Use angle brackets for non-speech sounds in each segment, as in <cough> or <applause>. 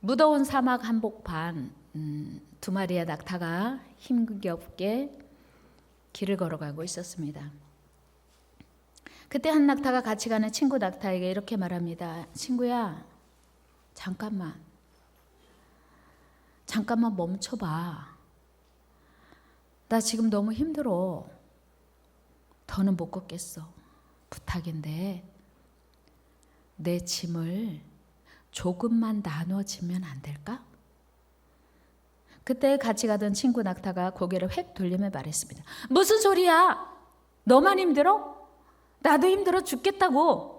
무더운 사막 한복판 음, 두 마리의 낙타가 힘겹게 길을 걸어가고 있었습니다. 그때 한 낙타가 같이 가는 친구 낙타에게 이렇게 말합니다. 친구야, 잠깐만. 잠깐만 멈춰봐. 나 지금 너무 힘들어. 더는 못 걷겠어. 부탁인데, 내 짐을 조금만 나눠지면 안 될까? 그때 같이 가던 친구 낙타가 고개를 획 돌리며 말했습니다. 무슨 소리야? 너만 힘들어? 나도 힘들어 죽겠다고.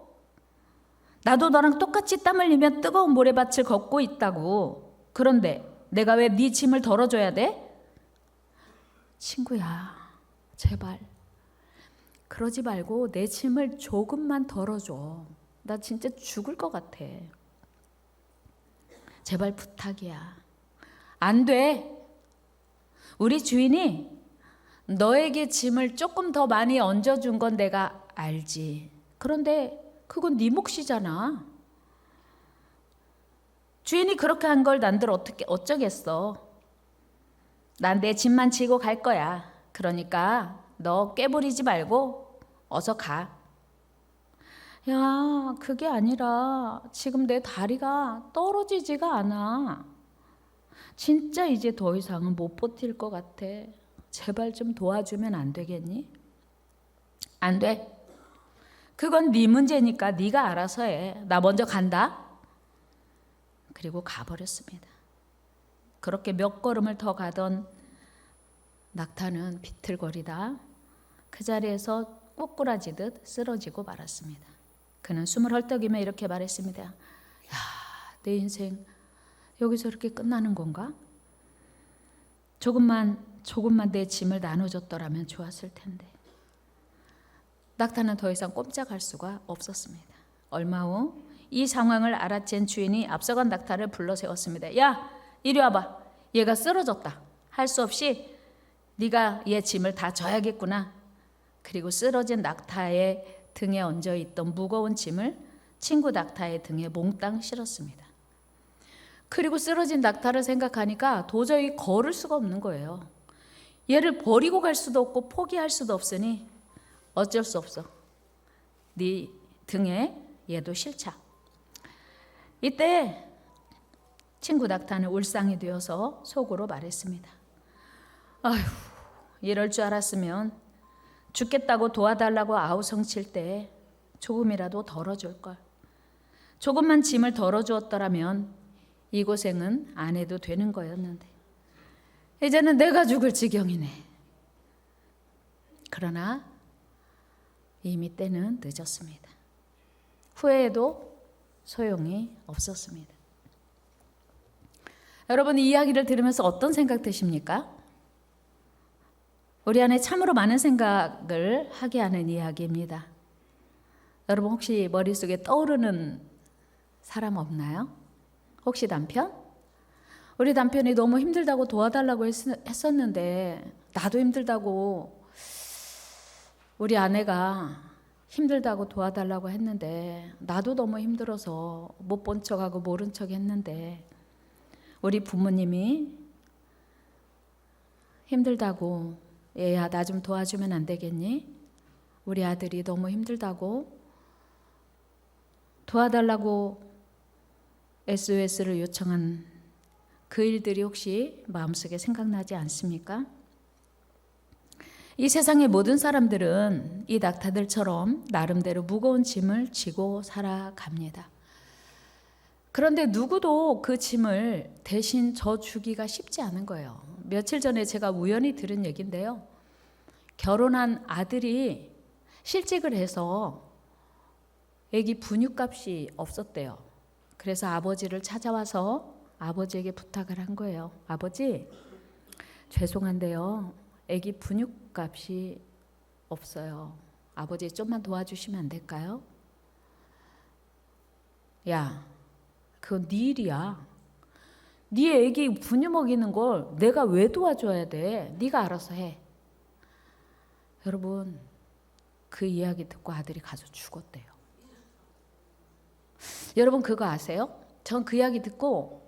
나도 너랑 똑같이 땀 흘리며 뜨거운 모래밭을 걷고 있다고. 그런데 내가 왜 네 짐을 덜어줘야 돼? 친구야, 제발. 그러지 말고 내 짐을 조금만 덜어줘. 나 진짜 죽을 것 같아. 제발 부탁이야. 안 돼. 우리 주인이 너에게 짐을 조금 더 많이 얹어준 건 내가 알지. 그런데 그건 네 몫이잖아. 주인이 그렇게 한 걸 난들 어떻게 어쩌겠어. 난내 짐만 지고 갈 거야. 그러니까 너 깨부리지 말고 어서 가. 야, 그게 아니라 지금 내 다리가 떨어지지가 않아. 진짜 이제 더 이상은 못 버틸 것 같아. 제발 좀 도와주면 안 되겠니? 안 돼. 그건 네 문제니까 네가 알아서 해. 나 먼저 간다. 그리고 가버렸습니다. 그렇게 몇 걸음을 더 가던 낙타는 비틀거리다 그 자리에서 꼬꾸라지듯 쓰러지고 말았습니다. 그는 숨을 헐떡이며 이렇게 말했습니다. 야, 내 인생 여기서 이렇게 끝나는 건가? 조금만 조금만 내 짐을 나눠줬더라면 좋았을 텐데. 낙타는 더 이상 꼼짝할 수가 없었습니다. 얼마 후 이 상황을 알아챈 주인이 앞서간 낙타를 불러 세웠습니다. 야, 이리 와봐. 얘가 쓰러졌다. 할 수 없이 네가 얘 짐을 다 져야겠구나. 그리고 쓰러진 낙타의 등에 얹어 있던 무거운 짐을 친구 낙타의 등에 몽땅 실었습니다. 그리고 쓰러진 낙타를 생각하니까 도저히 걸을 수가 없는 거예요. 얘를 버리고 갈 수도 없고 포기할 수도 없으니 어쩔 수 없어. 네 등에 얘도 실차. 이때 친구 낙타는 울상이 되어서 속으로 말했습니다. 아휴, 이럴 줄 알았으면 죽겠다고 도와달라고 아우성 칠 때 조금이라도 덜어줄 걸. 조금만 짐을 덜어주었더라면 이 고생은 안 해도 되는 거였는데 이제는 내가 죽을 지경이네. 그러나 이미 때는 늦었습니다. 후회해도 소용이 없었습니다. 여러분 이 이야기를 들으면서 어떤 생각 드십니까? 우리 안에 참으로 많은 생각을 하게 하는 이야기입니다. 여러분 혹시 머릿속에 떠오르는 사람 없나요? 혹시 남편? 우리 남편이 너무 힘들다고 도와달라고 했, 었는데 나도 힘들다고 우리 아내가 힘들다고 도와달라고 했는데 나도 너무 힘들어서 못 본 척하고 모른 척 했는데 우리 부모님이 힘들다고 얘야 나 좀 도와주면 안 되겠니? 우리 아들이 너무 힘들다고 도와달라고 SOS를 요청한 그 일들이 혹시 마음속에 생각나지 않습니까? 이 세상의 모든 사람들은 이 낙타들처럼 나름대로 무거운 짐을 지고 살아갑니다. 그런데 누구도 그 짐을 대신 져 주기가 쉽지 않은 거예요. 며칠 전에 제가 우연히 들은 얘기인데요. 결혼한 아들이 실직을 해서 애기 분유값이 없었대요. 그래서 아버지를 찾아와서 아버지에게 부탁을 한 거예요. 아버지, 죄송한데요. 애기 분유값이 없어요. 아버지 좀만 도와주시면 안 될까요? 야, 그건 네 일이야. 네 애기 분유 먹이는 걸 내가 왜 도와줘야 돼? 네가 알아서 해. 여러분, 그 이야기 듣고 아들이 가서 죽었대요. 여러분 그거 아세요? 전 그 이야기 듣고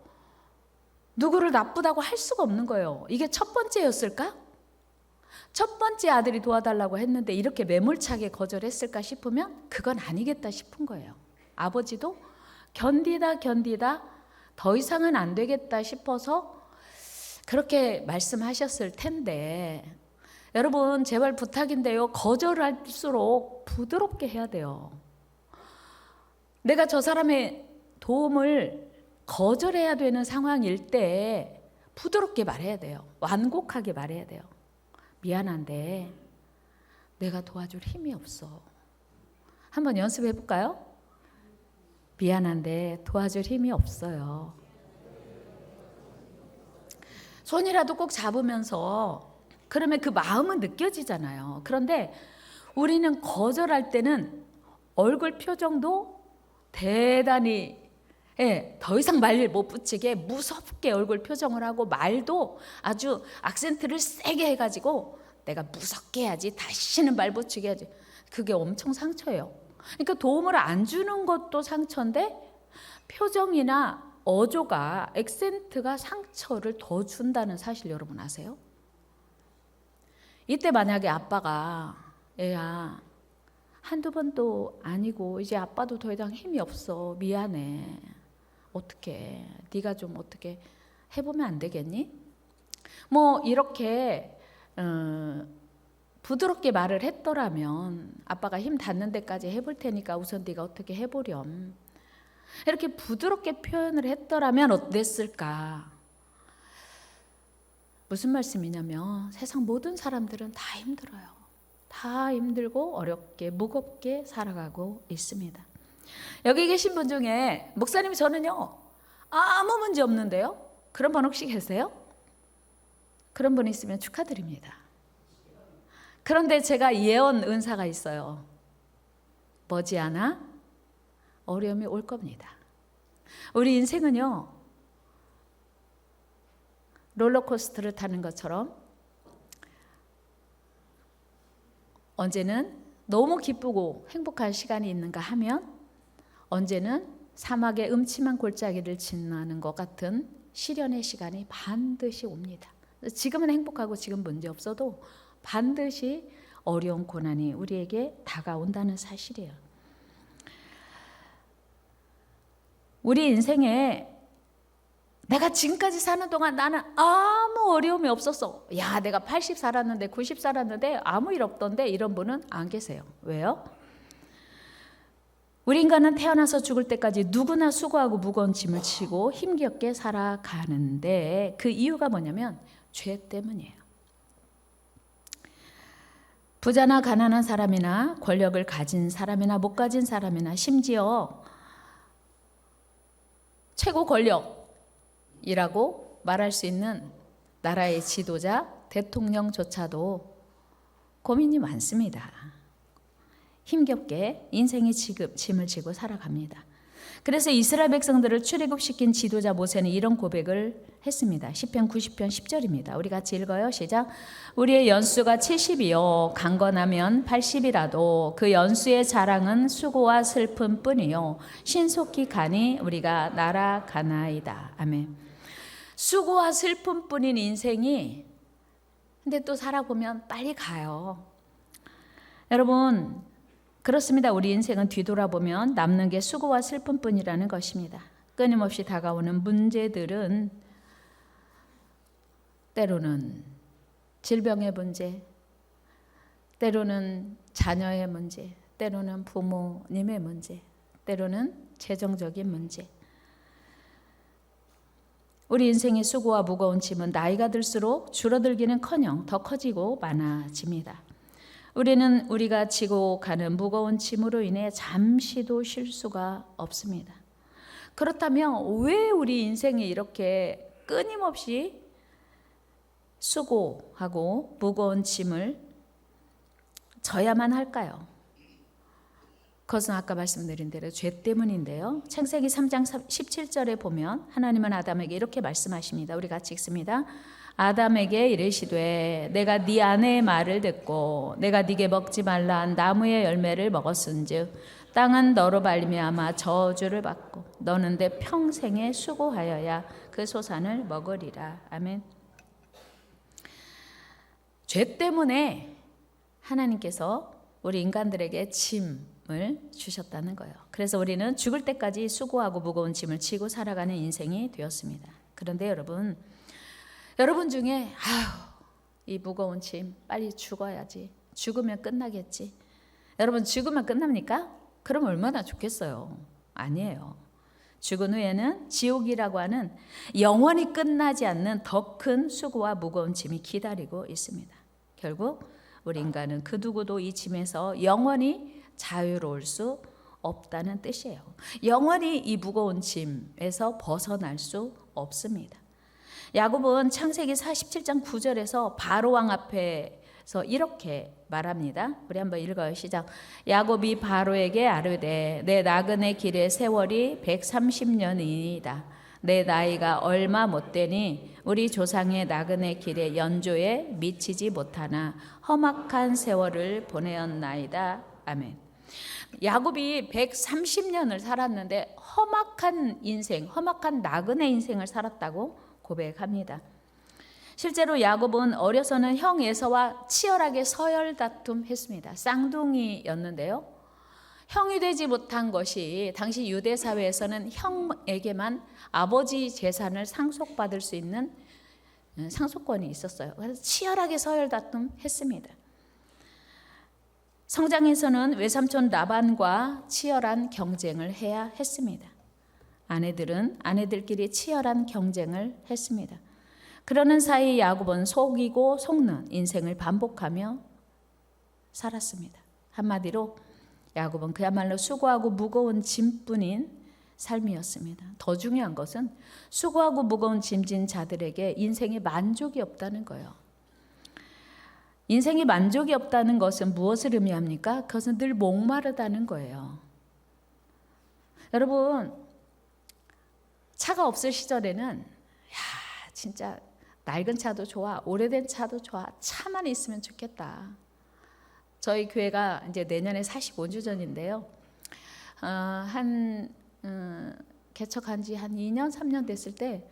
누구를 나쁘다고 할 수가 없는 거예요. 이게 첫 번째였을까? 첫 번째 아들이 도와달라고 했는데 이렇게 매몰차게 거절했을까 싶으면 그건 아니겠다 싶은 거예요. 아버지도 견디다 견디다 더 이상은 안 되겠다 싶어서 그렇게 말씀하셨을 텐데 여러분 제발 부탁인데요. 거절할수록 부드럽게 해야 돼요. 내가 저 사람의 도움을 거절해야 되는 상황일 때 부드럽게 말해야 돼요. 완곡하게 말해야 돼요. 미안한데 내가 도와줄 힘이 없어. 한번 연습해 볼까요? 미안한데 도와줄 힘이 없어요. 손이라도 꼭 잡으면서 그러면 그 마음은 느껴지잖아요. 그런데 우리는 거절할 때는 얼굴 표정도 대단히 예, 더 이상 말못 붙이게 무섭게 얼굴 표정을 하고 말도 아주 악센트를 세게 해가지고 내가 무섭게 해야지 다시는 말 붙이게 해야지 그게 엄청 상처예요. 그러니까 도움을 안 주는 것도 상처인데 표정이나 어조가 액센트가 상처를 더 준다는 사실 여러분 아세요? 이때 만약에 아빠가 애야 한두 번도 아니고 이제 아빠도 더 이상 힘이 없어 미안해 어떻게 네가 좀 어떻게 해보면 안 되겠니? 뭐 이렇게 어, 부드럽게 말을 했더라면 아빠가 힘 닿는 데까지 해볼 테니까 우선 네가 어떻게 해보렴 이렇게 부드럽게 표현을 했더라면 어땠을까? 무슨 말씀이냐면 세상 모든 사람들은 다 힘들어요. 다 힘들고 어렵게 무겁게 살아가고 있습니다. 여기 계신 분 중에 목사님 저는요 아무 문제 없는데요. 그런 분 혹시 계세요? 그런 분 있으면 축하드립니다. 그런데 제가 예언 은사가 있어요. 머지않아 어려움이 올 겁니다. 우리 인생은요 롤러코스터를 타는 것처럼 언제는 너무 기쁘고 행복한 시간이 있는가 하면 언제는 사막의 음침한 골짜기를 지나는 것 같은 시련의 시간이 반드시 옵니다. 지금은 행복하고 지금 문제 없어도 반드시 어려운 고난이 우리에게 다가온다는 사실이에요. 우리 인생에 내가 지금까지 사는 동안 나는 아무 어려움이 없었어. 야, 내가 80 살았는데 90 살았는데 아무 일 없던데 이런 분은 안 계세요. 왜요? 우리 인간은 태어나서 죽을 때까지 누구나 수고하고 무거운 짐을 지고 힘겹게 살아가는데 그 이유가 뭐냐면 죄 때문이에요. 부자나 가난한 사람이나 권력을 가진 사람이나 못 가진 사람이나 심지어 최고 권력이라고 말할 수 있는 나라의 지도자 대통령조차도 고민이 많습니다. 힘겹게 인생의 지급, 짐을 지고 살아갑니다. 그래서 이스라엘 백성들을 출애굽시킨 지도자 모세는 이런 고백을 했습니다. 시편 90편 10절입니다. 우리 같이 읽어요. 시작. 우리의 연수가 70이요 강건하면 80이라도 그 연수의 자랑은 수고와 슬픔 뿐이요 신속히 가니 우리가 날아가나이다. 아멘. 수고와 슬픔 뿐인 인생이 근데 또 살아보면 빨리 가요. 여러분 그렇습니다. 우리 인생은 뒤돌아보면 남는 게 수고와 슬픔뿐이라는 것입니다. 끊임없이 다가오는 문제들은 때로는 질병의 문제, 때로는 자녀의 문제, 때로는 부모님의 문제, 때로는 재정적인 문제. 우리 인생의 수고와 무거운 짐은 나이가 들수록 줄어들기는 커녕 더 커지고 많아집니다. 우리는 우리가 지고 가는 무거운 짐으로 인해 잠시도 쉴 수가 없습니다. 그렇다면 왜 우리 인생에 이렇게 끊임없이 수고하고 무거운 짐을 져야만 할까요? 그것은 아까 말씀드린 대로 죄 때문인데요. 창세기 3장 17절에 보면 하나님은 아담에게 이렇게 말씀하십니다. 우리 같이 읽습니다. 아담에게 이르시되 내가 네 아내의 말을 듣고 내가 네게 먹지 말라 한 나무의 열매를 먹었은즉 땅은 너로 말미암아 저주를 받고 너는 내 평생에 수고하여야 그 소산을 먹으리라. 아멘. 죄 때문에 하나님께서 우리 인간들에게 짐을 주셨다는 거예요. 그래서 우리는 죽을 때까지 수고하고 무거운 짐을 지고 살아가는 인생이 되었습니다. 그런데 여러분, 여러분 중에 아휴 이 무거운 짐 빨리 죽어야지. 죽으면 끝나겠지. 여러분 죽으면 끝납니까? 그럼 얼마나 좋겠어요. 아니에요. 죽은 후에는 지옥이라고 하는 영원히 끝나지 않는 더 큰 수고와 무거운 짐이 기다리고 있습니다. 결국 우리 인간은 그 누구도 이 짐에서 영원히 자유로울 수 없다는 뜻이에요. 영원히 이 무거운 짐에서 벗어날 수 없습니다. 야곱은 창세기 47장 9절에서 바로 왕 앞에서 이렇게 말합니다. 우리 한번 읽어요. 시작. 야곱이 바로에게 아뢰되 내 나그네 길의 세월이 130년이니이다. 내 나이가 얼마 못 되니 우리 조상의 나그네 길의 연조에 미치지 못하나 험악한 세월을 보내었나이다. 아멘. 야곱이 130년을 살았는데 험악한 인생, 험악한 나그네 인생을 살았다고 고백합니다. 실제로 야곱은 어려서는 형 에서와 치열하게 서열 다툼했습니다. 쌍둥이였는데요. 형이 되지 못한 것이 당시 유대 사회에서는 형에게만 아버지 재산을 상속받을 수 있는 음, 상속권이 있었어요. 그래서 치열하게 서열 다툼했습니다. 성장에서는 외삼촌 라반과 치열한 경쟁을 해야 했습니다. 아내들은 아내들끼리 치열한 경쟁을 했습니다. 그러는 사이 야곱은 속이고 속는 인생을 반복하며 살았습니다. 한마디로 야곱은 그야말로 수고하고 무거운 짐뿐인 삶이었습니다. 더 중요한 것은 수고하고 무거운 짐진 자들에게 인생에 만족이 없다는 거예요. 인생에 만족이 없다는 것은 무엇을 의미합니까? 그것은 늘 목마르다는 거예요. 여러분, 차가 없을 시절에는 야, 진짜 낡은 차도 좋아, 오래된 차도 좋아, 차만 있으면 좋겠다. 저희 교회가 이제 내년에 45주년인데요. 어, 한 음, 개척한 지 한 2년, 3년 됐을 때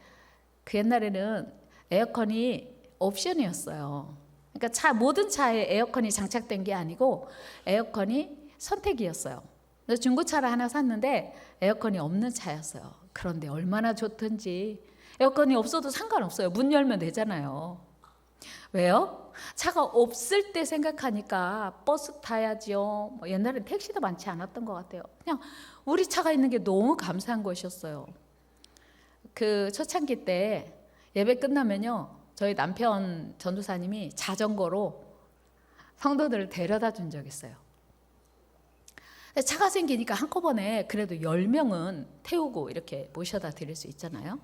그 옛날에는 에어컨이 옵션이었어요. 그러니까 차 모든 차에 에어컨이 장착된 게 아니고 에어컨이 선택이었어요. 중고차를 하나 샀는데 에어컨이 없는 차였어요. 그런데 얼마나 좋든지 에어컨이 없어도 상관없어요. 문 열면 되잖아요. 왜요? 차가 없을 때 생각하니까 버스 타야지요. 뭐 옛날엔 택시도 많지 않았던 것 같아요. 그냥 우리 차가 있는 게 너무 감사한 것이었어요. 그 초창기 때 예배 끝나면요. 저희 남편 전도사님이 자전거로 성도들을 데려다 준 적 있어요. 차가 생기니까 한꺼번에 그래도 10명은 태우고 이렇게 모셔다 드릴 수 있잖아요.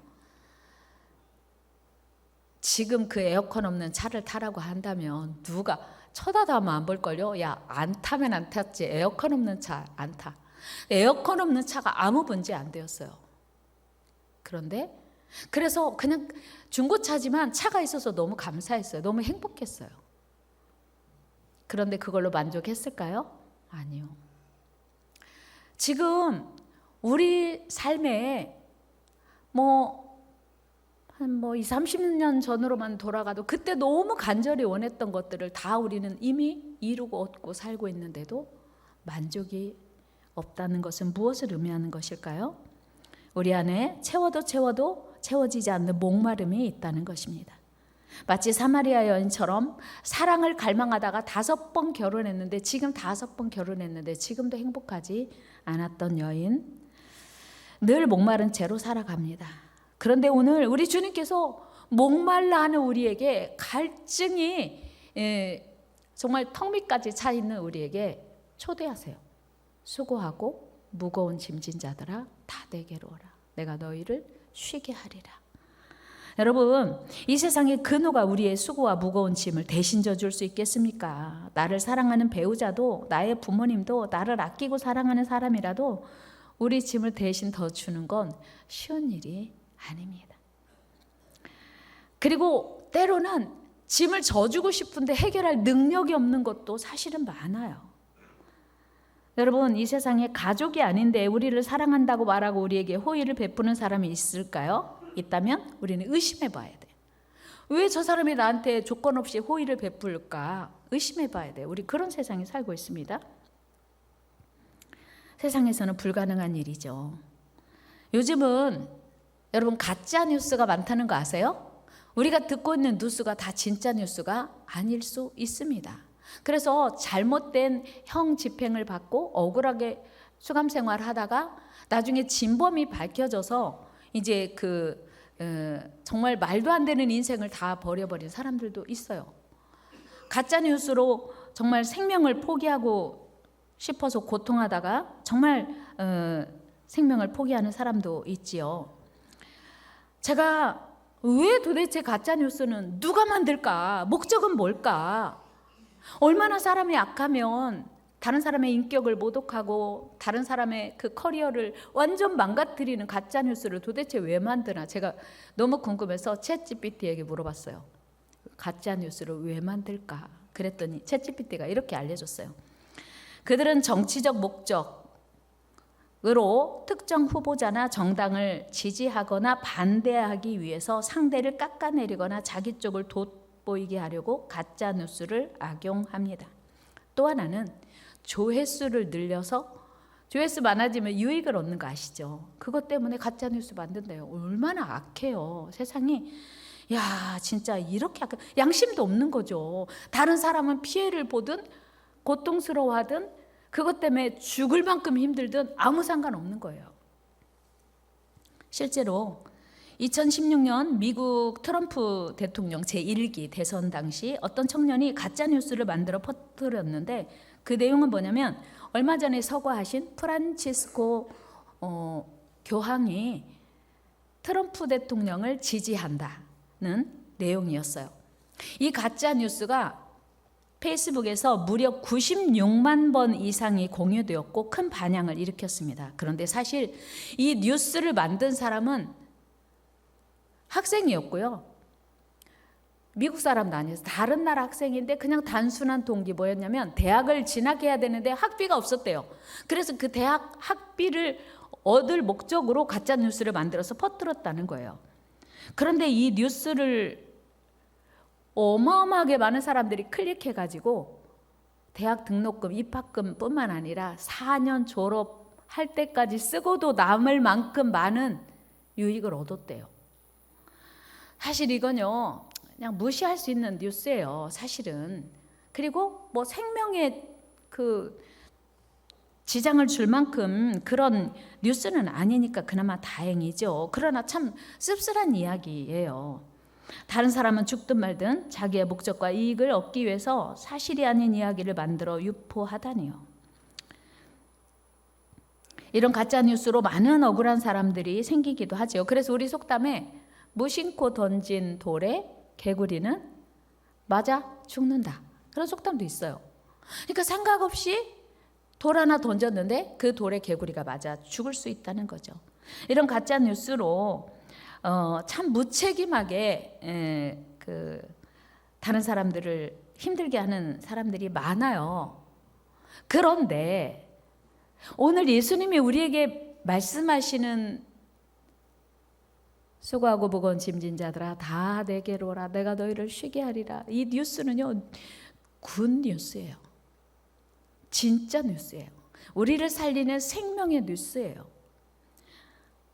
지금 그 에어컨 없는 차를 타라고 한다면 누가 쳐다도 안 볼걸요? 야, 안 타면 안 탔지. 에어컨 없는 차 안 타. 에어컨 없는 차가 아무 문제 안 되었어요. 그런데 그래서 그냥 중고차지만 차가 있어서 너무 감사했어요. 너무 행복했어요. 그런데 그걸로 만족했을까요? 아니요. 지금 우리 삶에 뭐 한뭐 2, 30년 전으로만 돌아가도 그때 너무 간절히 원했던 것들을 다 우리는 이미 이루고 얻고 살고 있는데도 만족이 없다는 것은 무엇을 의미하는 것일까요? 우리 안에 채워도 채워도 채워지지 않는 목마름이 있다는 것입니다. 마치 사마리아 여인처럼 사랑을 갈망하다가 다섯 번 결혼했는데 지금 다섯 번 결혼했는데 지금도 행복하지 않았던 여인 늘 목마른 채로 살아갑니다. 그런데 오늘 우리 주님께서 목말라 하는 우리에게 갈증이 예, 정말 턱 밑까지 차 있는 우리에게 초대하세요. 수고하고 무거운 짐진 자들아 다 내게로 오라. 내가 너희를 쉬게 하리라. 여러분, 이 세상에 근호가 우리의 수고와 무거운 짐을 대신 져줄 수 있겠습니까? 나를 사랑하는 배우자도, 나의 부모님도, 나를 아끼고 사랑하는 사람이라도 우리 짐을 대신 더 주는 건 쉬운 일이 아닙니다. 그리고 때로는 짐을 져주고 싶은데 해결할 능력이 없는 것도 사실은 많아요. 여러분 이 세상에 가족이 아닌데 우리를 사랑한다고 말하고 우리에게 호의를 베푸는 사람이 있을까요? 있다면 우리는 의심해 봐야 돼. 왜 저 사람이 나한테 조건 없이 호의를 베풀까? 의심해 봐야 돼. 우리 그런 세상에 살고 있습니다. 세상에서는 불가능한 일이죠. 요즘은 여러분 가짜 뉴스가 많다는 거 아세요? 우리가 듣고 있는 뉴스가 다 진짜 뉴스가 아닐 수 있습니다. 그래서 잘못된 형 집행을 받고 억울하게 수감 생활 하다가 나중에 진범이 밝혀져서 이제 그 어, 정말 말도 안 되는 인생을 다 버려버린 사람들도 있어요. 가짜 뉴스로 정말 생명을 포기하고 싶어서 고통하다가 정말 어, 생명을 포기하는 사람도 있지요. 제가 왜 도대체 가짜 뉴스는 누가 만들까? 목적은 뭘까? 얼마나 사람이 악하면 다른 사람의 인격을 모독하고 다른 사람의 그 커리어를 완전 망가뜨리는 가짜 뉴스를 도대체 왜 만드나 제가 너무 궁금해서 챗GPT에게 물어봤어요. 가짜 뉴스를 왜 만들까? 그랬더니 챗GPT가 이렇게 알려줬어요. 그들은 정치적 목적으로 특정 후보자나 정당을 지지하거나 반대하기 위해서 상대를 깎아내리거나 자기 쪽을 돋보이게 하려고 가짜 뉴스를 악용합니다. 또 하나는 조회수를 늘려서 조회수 많아지면 유익을 얻는 거 아시죠? 그것 때문에 가짜 뉴스 만든대요. 얼마나 악해요. 세상이 야, 진짜 이렇게 악 양심도 없는 거죠. 다른 사람은 피해를 보든 고통스러워하든 그것 때문에 죽을 만큼 힘들든 아무 상관 없는 거예요. 실제로 2016년 미국 트럼프 대통령 제1기 대선 당시 어떤 청년이 가짜 뉴스를 만들어 퍼뜨렸는데 그 내용은 뭐냐면 얼마 전에 서거하신 프란치스코 어, 교황이 트럼프 대통령을 지지한다는 내용이었어요. 이 가짜 뉴스가 페이스북에서 무려 96만 번 이상이 공유되었고 큰 반향을 일으켰습니다. 그런데 사실 이 뉴스를 만든 사람은 학생이었고요. 미국 사람도 아니어서 다른 나라 학생인데 그냥 단순한 동기 뭐였냐면 대학을 진학해야 되는데 학비가 없었대요. 그래서 그 대학 학비를 얻을 목적으로 가짜 뉴스를 만들어서 퍼뜨렸다는 거예요. 그런데 이 뉴스를 어마어마하게 많은 사람들이 클릭해 가지고 대학 등록금, 입학금뿐만 아니라 4년 졸업할 때까지 쓰고도 남을 만큼 많은 유익을 얻었대요. 사실 이건요. 그냥 무시할 수 있는 뉴스예요. 사실은. 그리고 뭐 생명에 그 지장을 줄 만큼 그런 뉴스는 아니니까 그나마 다행이죠. 그러나 참 씁쓸한 이야기예요. 다른 사람은 죽든 말든 자기의 목적과 이익을 얻기 위해서 사실이 아닌 이야기를 만들어 유포하다니요. 이런 가짜 뉴스로 많은 억울한 사람들이 생기기도 하죠. 그래서 우리 속담에 무심코 던진 돌에 개구리는 맞아 죽는다. 그런 속담도 있어요. 그러니까 생각 없이 돌 하나 던졌는데 그 돌에 개구리가 맞아 죽을 수 있다는 거죠. 이런 가짜 뉴스로 어, 참 무책임하게 에, 그 다른 사람들을 힘들게 하는 사람들이 많아요. 그런데 오늘 예수님이 우리에게 말씀하시는 수고하고 무거운 짐진 자들아 다 내게로 오라. 내가 너희를 쉬게 하리라. 이 뉴스는요 군 뉴스예요. 진짜 뉴스예요. 우리를 살리는 생명의 뉴스예요.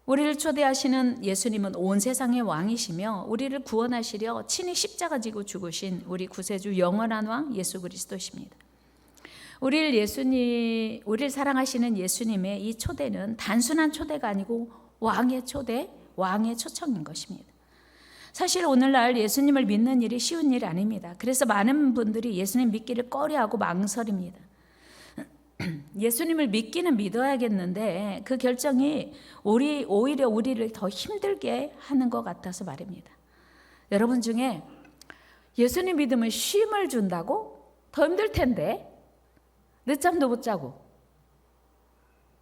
우리를 초대하시는 예수님은 온 세상의 왕이시며 우리를 구원하시려 친히 십자가 지고 죽으신 우리 구세주 영원한 왕 예수 그리스도십니다. 우리를 예수님 우리를 사랑하시는 예수님의 이 초대는 단순한 초대가 아니고 왕의 초대 왕의 초청인 것입니다. 사실 오늘날 예수님을 믿는 일이 쉬운 일 아닙니다. 그래서 많은 분들이 예수님 믿기를 꺼려하고 망설입니다. <clears throat> 예수님을 믿기는 믿어야겠는데 그 결정이 우리 오히려 우리를 더 힘들게 하는 것 같아서 말입니다. 여러분 중에 예수님 믿으면 쉼을 준다고 더 힘들 텐데 늦잠도 못 자고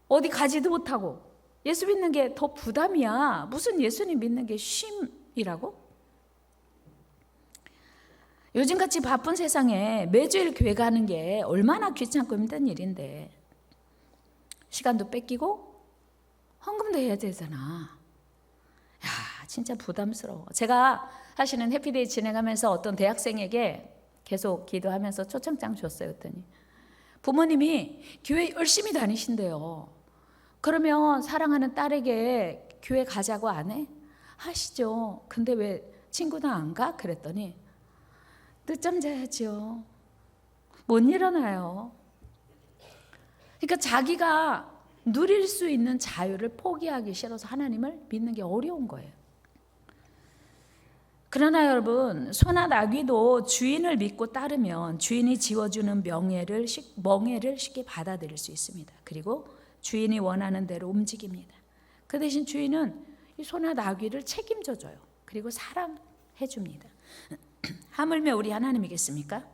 어디 가지도 못하고 예수 믿는 게 더 부담이야. 무슨 예수님 믿는 게 쉼이라고? 요즘같이 바쁜 세상에 매주일 교회 가는 게 얼마나 귀찮고 힘든 일인데 시간도 뺏기고 헌금도 해야 되잖아. 야, 진짜 부담스러워. 제가 사실은 해피데이 진행하면서 어떤 대학생에게 계속 기도하면서 초청장 줬어요. 그랬더니 부모님이 교회 열심히 다니신대요. 그러면 사랑하는 딸에게 교회 가자고 안 해? 하시죠. 근데 왜 친구는 안 가? 그랬더니 늦잠 자야죠. 못 일어나요. 그러니까 자기가 누릴 수 있는 자유를 포기하기 싫어서 하나님을 믿는 게 어려운 거예요. 그러나 여러분, 소나 나귀도 주인을 믿고 따르면 주인이 지어주는 명예를, 쉽- 멍해를 쉽게 받아들일 수 있습니다. 그리고 주인이 원하는 대로 움직입니다. 그 대신 주인은 이 소나 나귀를 책임져 줘요. 그리고 사랑해 줍니다. <clears throat> 하물며 우리 하나님이겠습니까?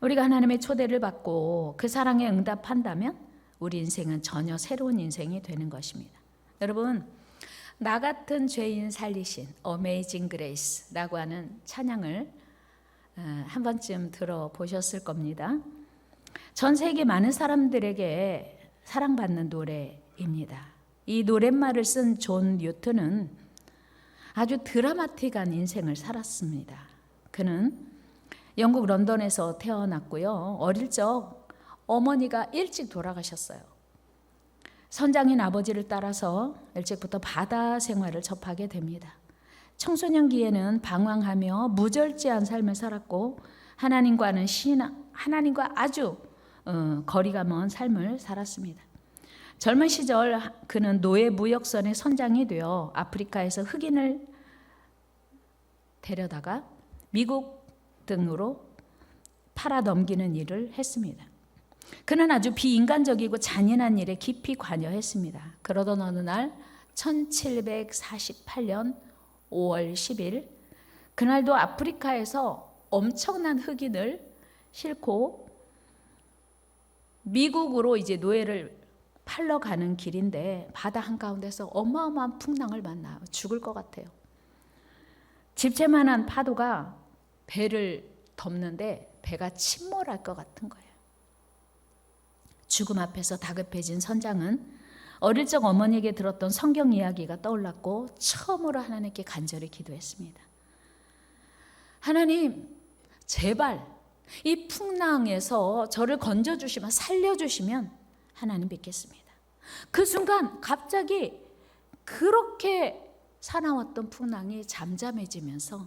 우리가 하나님의 초대를 받고 그 사랑에 응답한다면 우리 인생은 전혀 새로운 인생이 되는 것입니다. 여러분, 나 같은 죄인 살리신 어메이징 그레이스라고 하는 찬양을 어, 한 번쯤 들어보셨을 겁니다. 전 세계 많은 사람들에게 사랑받는 노래입니다. 이 노랫말을 쓴 존 뉴턴은 아주 드라마틱한 인생을 살았습니다. 그는 영국 런던에서 태어났고요. 어릴 적 어머니가 일찍 돌아가셨어요. 선장인 아버지를 따라서 일찍부터 바다 생활을 접하게 됩니다. 청소년기에는 방황하며 무절제한 삶을 살았고 하나님과는 신앙, 하나님과 아주 어, 거리가 먼 삶을 살았습니다. 젊은 시절 그는 노예 무역선의 선장이 되어 아프리카에서 흑인을 데려다가 미국 등으로 팔아 넘기는 일을 했습니다. 그는 아주 비인간적이고 잔인한 일에 깊이 관여했습니다. 그러던 어느 날 1748년 5월 10일 그날도 아프리카에서 엄청난 흑인을 싣고 미국으로 이제 노예를 팔러 가는 길인데 바다 한가운데서 어마어마한 풍랑을 만나요. 죽을 것 같아요. 집채만한 파도가 배를 덮는데 배가 침몰할 것 같은 거예요. 죽음 앞에서 다급해진 선장은 어릴 적 어머니에게 들었던 성경 이야기가 떠올랐고 처음으로 하나님께 간절히 기도했습니다. 하나님, 제발 이 풍랑에서 저를 건져 주시면 살려 주시면 하나님 믿겠습니다. 그 순간 갑자기 그렇게 사나웠던 풍랑이 잠잠해지면서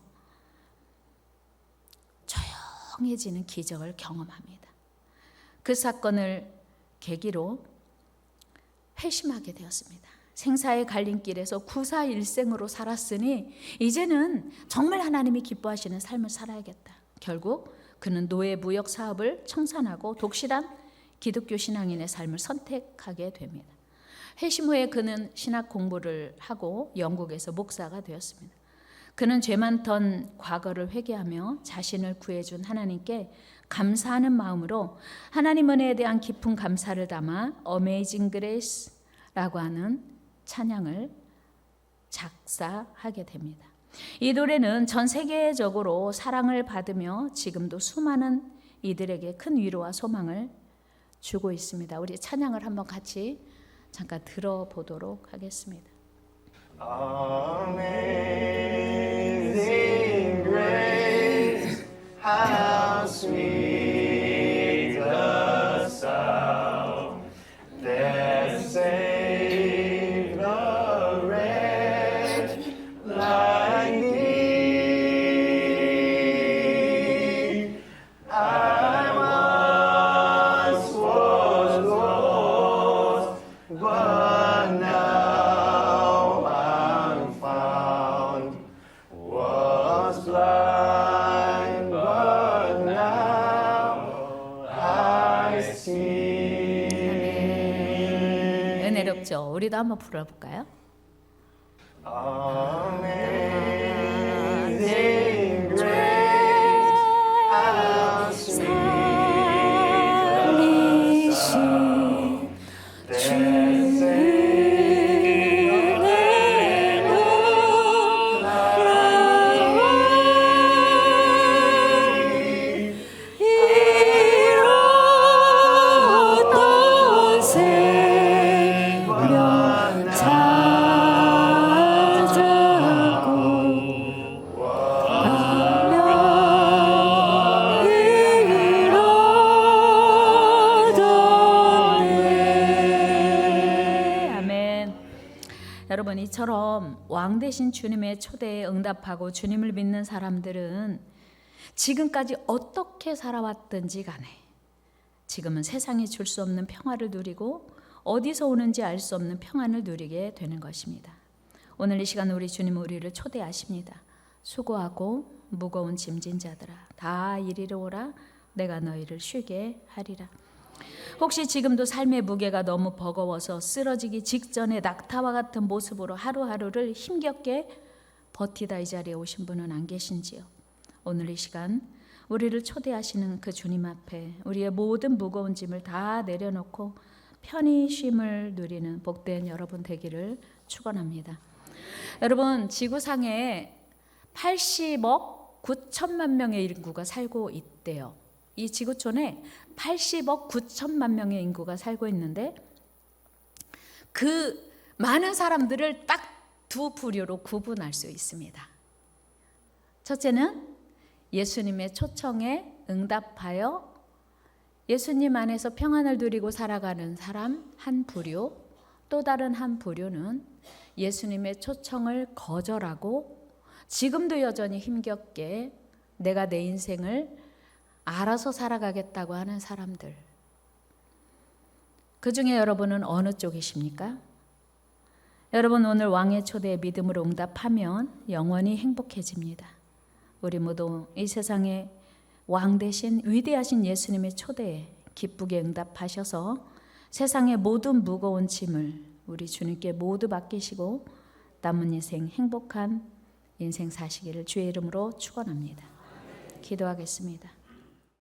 조용해지는 기적을 경험합니다. 그 사건을 계기로 회심하게 되었습니다. 생사의 갈림길에서 구사일생으로 살았으니 이제는 정말 하나님이 기뻐하시는 삶을 살아야겠다. 결국 그는 노예 무역 사업을 청산하고 독실한 기독교 신앙인의 삶을 선택하게 됩니다. 회심 후에 그는 신학 공부를 하고 영국에서 목사가 되었습니다. 그는 죄 많던 과거를 회개하며 자신을 구해준 하나님께 감사하는 마음으로 하나님 은혜에 대한 깊은 감사를 담아 Amazing Grace라고 하는 찬양을 작사하게 됩니다. 이 노래는 전 세계적으로 사랑을 받으며 지금도 수많은 이들에게 큰 위로와 소망을 주고 있습니다. 우리 찬양을 한번 같이 잠깐 들어보도록 하겠습니다. Grace, 우리도 한번 불러볼까요? 왕 대신 주님의 초대에 응답하고 주님을 믿는 사람들은 지금까지 어떻게 살아왔든지 간에 지금은 세상이 줄 수 없는 평화를 누리고 어디서 오는지 알 수 없는 평안을 누리게 되는 것입니다. 오늘 이 시간 우리 주님 우리를 초대하십니다. 수고하고 무거운 짐진 자들아 다 이리로 오라 내가 너희를 쉬게 하리라. 혹시 지금도 삶의 무게가 너무 버거워서 쓰러지기 직전에 낙타와 같은 모습으로 하루하루를 힘겹게 버티다 이 자리에 오신 분은 안 계신지요? 오늘 이 시간 우리를 초대하시는 그 주님 앞에 우리의 모든 무거운 짐을 다 내려놓고 편히 쉼을 누리는 복된 여러분 되기를 축원합니다. 여러분 지구상에 80억 9천만 명의 인구가 살고 있대요. 이 지구촌에 80억 9천만 명의 인구가 살고 있는데 그 많은 사람들을 딱 두 부류로 구분할 수 있습니다. 첫째는 예수님의 초청에 응답하여 예수님 안에서 평안을 누리고 살아가는 사람 한 부류, 또 다른 한 부류는 예수님의 초청을 거절하고 지금도 여전히 힘겹게 내가 내 인생을 알아서 살아가겠다고 하는 사람들. 그 중에 여러분은 어느 쪽이십니까? 여러분 오늘 왕의 초대에 믿음으로 응답하면 영원히 행복해집니다. 우리 모두 이 세상에 왕 대신 위대하신 예수님의 초대에 기쁘게 응답하셔서 세상의 모든 무거운 짐을 우리 주님께 모두 맡기시고 남은 인생 행복한 인생 사시기를 주의 이름으로 축원합니다. 기도하겠습니다.